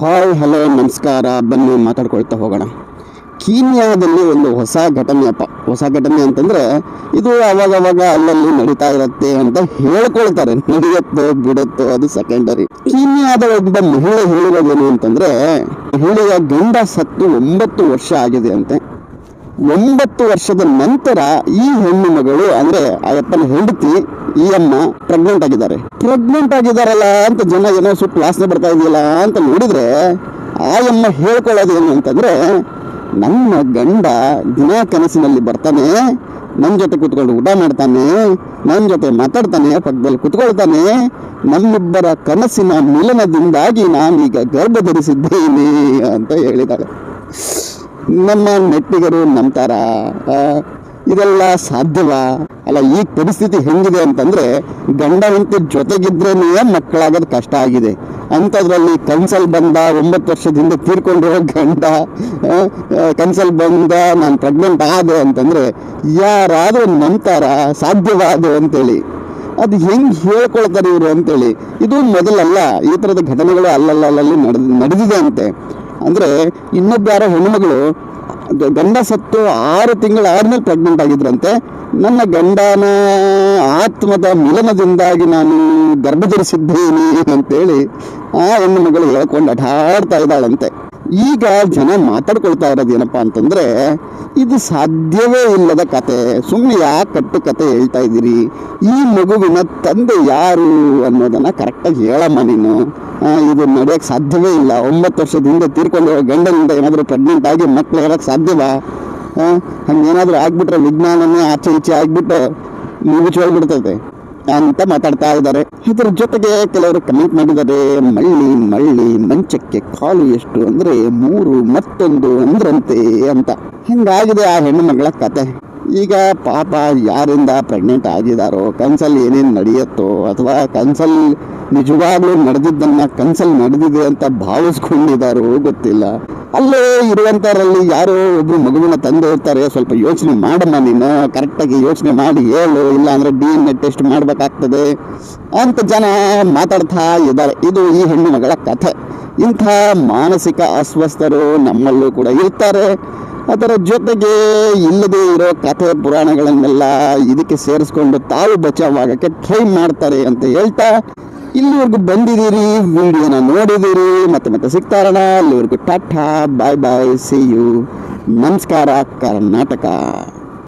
Hi, hello, ನಮಸ್ಕಾರ. ಬನ್ನಿ, ಮಾತಾಡ್ಕೊಳ್ತಾ ಹೋಗೋಣ. ಕೀನ್ಯಾದಲ್ಲಿ ಒಂದು ಹೊಸ ಘಟನೆ ಘಟನೆಯಪ್ಪ ಹೊಸ ಘಟನೆ ಅಂತಂದರೆ, ಇದು ಅವಾಗವಾಗ ಅವಾಗ ಅಲ್ಲಲ್ಲಿ ನಡೀತಾ ಇರುತ್ತೆ ಅಂತ ಹೇಳ್ಕೊಳ್ತಾರೆ. ನಡೆಯುತ್ತೋ, ಬಿಡುತ್ತೋ, ಅದು ಸೆಕೆಂಡರಿ ಕೀನ್ಯಾದ ಒಬ್ಬ ಮಹಿಳೆ ಹೇಳಿರೋದೇನು ಅಂತಂದರೆ, ಮಹಿಳೆಯ ಗಂಡ ಸತ್ತು ಒಂಬತ್ತು ವರ್ಷ ಆಗಿದೆ ಅಂತೆ. ಒಂಬತ್ತು ವರ್ಷದ ನಂತರ ಈ ಹೆಣ್ಣು ಮಗಳು, ಅಂದ್ರೆ ಆ ಅಪ್ಪನ ಹೆಂಡತಿ, ಈ ಅಮ್ಮ ಪ್ರೆಗ್ನೆಂಟ್ ಆಗಿದ್ದಾರೆ. ಪ್ರೆಗ್ನೆಂಟ್ ಆಗಿದಾರಲ್ಲ ಅಂತ ಜನ ಏನೋ ಸುಟ್ಟು ವಾಸನೆ ಬರ್ತಾ ಇದೆಯಲ್ಲ ಅಂತ ನೋಡಿದ್ರೆ, ಆ ಅಮ್ಮ ಹೇಳ್ಕೊಳ್ಳೋದು ಏನು ಅಂತಂದ್ರೆ, ನನ್ನ ಗಂಡ ದಿನ ಕನಸಿನಲ್ಲಿ ಬರ್ತಾನೆ ನನ್ನ ಜೊತೆ ಕುತ್ಕೊಂಡು ಊಟ ಮಾಡ್ತಾನೆ ನನ್ನ ಜೊತೆ ಮಾತಾಡ್ತಾನೆ, ಪಕ್ಕದಲ್ಲಿ ಕುತ್ಕೊಳ್ತಾನೆ, ನಮ್ಮಿಬ್ಬರ ಕನಸಿನ ಮಿಲನದಿಂದಾಗಿ ನಾನೀಗ ಗರ್ಭ ಧರಿಸಿದ್ದೇನೆ ಅಂತ ಹೇಳಿದಾಳೆ. ನಮ್ಮ ನೆಟ್ಟಿಗರು ನಂಬ್ತಾರ? ಇದೆಲ್ಲ ಸಾಧ್ಯವಾ? ಅಲ್ಲ, ಈ ಪರಿಸ್ಥಿತಿ ಹೆಂಗಿದೆ ಅಂತಂದ್ರೆ ಗಂಡ ಜೊತೆಗಿದ್ರೇನೇ ಮಕ್ಕಳಾಗೋದು ಕಷ್ಟ ಆಗಿದೆ. ಅಂಥದ್ರಲ್ಲಿ ಕನ್ಸಲ್ ಬಂದ, ಒಂಬತ್ತು ವರ್ಷದಿಂದ ತೀರ್ಕೊಂಡಿರೋ ಗಂಡ ಕನ್ಸಲ್ ಬಂದ, ನಾನು ಪ್ರೆಗ್ನೆಂಟ್ ಆದೆ ಅಂತಂದ್ರೆ ಯಾರಾದರೂ ನಂಬ್ತಾರ? ಸಾಧ್ಯವಾದು ಅಂತೇಳಿ. ಅದು ಹೆಂಗೆ ಹೇಳ್ಕೊಳ್ತಾರೆ ಇವರು ಅಂತೇಳಿ. ಇದು ಮೊದಲಲ್ಲ, ಈ ಥರದ ಘಟನೆಗಳು ಅಲ್ಲಲ್ಲಲ್ಲಿ ನಡೆದು, ನಡೆದಿದೆ ಅಂತೆ. ಅಂದರೆ ಇನ್ನೊಬ್ಬ ಯಾರೋ ಹೆಣ್ಣುಮಗಳು ಗಂಡ ಸತ್ತು ಆರು ತಿಂಗಳು ಆದ್ಮೇಲೆ ಪ್ರೆಗ್ನೆಂಟ್ ಆಗಿದ್ರಂತೆ. ನನ್ನ ಗಂಡನ ಆತ್ಮದ ಮಿಲನದಿಂದಾಗಿ ನಾನು ಗರ್ಭಧರಿಸಿದ್ದೇನೆ ಅಂತೇಳಿ ಆ ಹೆಣ್ಣು ಮಗಳು ಹೇಳ್ಕೊಂಡು ಆಡ್ತಾ ಇದ್ದಾಳಂತೆ. ಈಗ ಜನ ಮಾತಾಡ್ಕೊಳ್ತಾ ಇರೋದು ಏನಪ್ಪ ಅಂತಂದ್ರೆ, ಇದು ಸಾಧ್ಯವೇ ಇಲ್ಲದ ಕತೆ. ಸುಮ್ಮನೆ ಯಾಕೆ ಕಟ್ಟು ಕತೆ ಹೇಳ್ತಾ ಇದ್ದೀರಿ? ಈ ಮಗುವಿನ ತಂದೆ ಯಾರು ಅನ್ನೋದನ್ನ ಕರೆಕ್ಟಾಗಿ ಹೇಳಮ್ಮ ನೀನು. ಇದು ನಡೆಯೋಕ್ಕೆ ಸಾಧ್ಯವೇ ಇಲ್ಲ. ಒಂಬತ್ತು ವರ್ಷದಿಂದ ತೀರ್ಕೊಂಡು ಗಂಡನಿಂದ ಏನಾದರೂ ಪ್ರೆಗ್ನೆಂಟ್ ಆಗಿ ಮಕ್ಳು ಹೇಳೋಕ್ಕೆ ಸಾಧ್ಯವಾ? ಹಂಗೇನಾದರೂ ಆಗಿಬಿಟ್ರೆ ವಿಜ್ಞಾನನೇ ಆಚೆ ಈಚೆ ಆಗ್ಬಿಟ್ಟು ಮುಗಿಚೋಗ್ಬಿಡ್ತೈತೆ ಅಂತ ಮಾತಾಡ್ತಾ ಇದ್ದಾರೆ. ಇದರ ಜೊತೆಗೆ ಕೆಲವರು ಕಮೆಂಟ್ ಮಾಡಿದ್ದಾರೆ, ಮಳ್ಳಿ ಮಳ್ಳಿ, ಮಂಚಕ್ಕೆ ಕಾಲು ಎಷ್ಟು ಅಂದ್ರೆ ಮೂರು ಮತ್ತೊಂದು ಅಂದ್ರಂತೆ ಅಂತ. ಹಿಂಗಾಗಿದೆ ಆ ಹೆಣ್ಣು ಮಗಳ ಕತೆ. ಈಗ ಪಾಪ ಯಾರಿಂದ ಪ್ರೆಗ್ನೆಂಟ್ ಆಗಿದಾರೋ, ಕನ್ಸಲ್ಲಿ ಏನೇನು ನಡೆಯುತ್ತೋ, ಅಥವಾ ಕನ್ಸಲ್ ನಿಜವಾಗ್ಲೂ ನಡೆದಿದ್ದನ್ನು ಕನ್ಸಲ್ಲಿ ನಡೆದಿದೆ ಅಂತ ಭಾವಿಸ್ಕೊಂಡಿದ್ದಾರೋ ಗೊತ್ತಿಲ್ಲ. ಅಲ್ಲೇ ಇರುವಂಥವರಲ್ಲಿ ಯಾರೋ ಒಬ್ಬರು ಮಗುವಿನ ತಂದೆ ಇರ್ತಾರೆ, ಸ್ವಲ್ಪ ಯೋಚನೆ ಮಾಡಮ್ಮ ನೀನು ಕರೆಕ್ಟಾಗಿ ಯೋಚನೆ ಮಾಡಿ ಹೇಳು ಇಲ್ಲ ಅಂದರೆ ಡಿ ಎನ್ ಎ ಟೆಸ್ಟ್ ಮಾಡಬೇಕಾಗ್ತದೆ ಅಂತ ಜನ ಮಾತಾಡ್ತಾ ಇದ್ದಾರೆ. ಇದು ಈ ಹೆಣ್ಣು ಮಗಳ ಕಥೆ. ಇಂಥ ಮಾನಸಿಕ ಅಸ್ವಸ್ಥರು ನಮ್ಮಲ್ಲೂ ಕೂಡ ಇರ್ತಾರೆ. ಅದರ ಜೊತೆಗೆ ಇಲ್ಲದೆ ಇರೋ ಕಥೆ ಪುರಾಣಗಳನ್ನೆಲ್ಲ ಇದಕ್ಕೆ ಸೇರಿಸ್ಕೊಂಡು ತಾವು ಬಚಾವಾಗಕ್ಕೆ ಟ್ರೈ ಮಾಡ್ತಾರೆ ಅಂತ ಹೇಳ್ತಾ, ಇಲ್ಲಿವರೆಗೂ ಬಂದಿದ್ದೀರಿ, ವಿಡಿಯೋನ ನೋಡಿದ್ದೀರಿ, ಮತ್ತೆ ಮತ್ತೆ ಸಿಗ್ತಾರಣ. ಅಲ್ಲಿವರೆಗೂ tata bye bye see you ನಮಸ್ಕಾರ, ಕರ್ನಾಟಕ.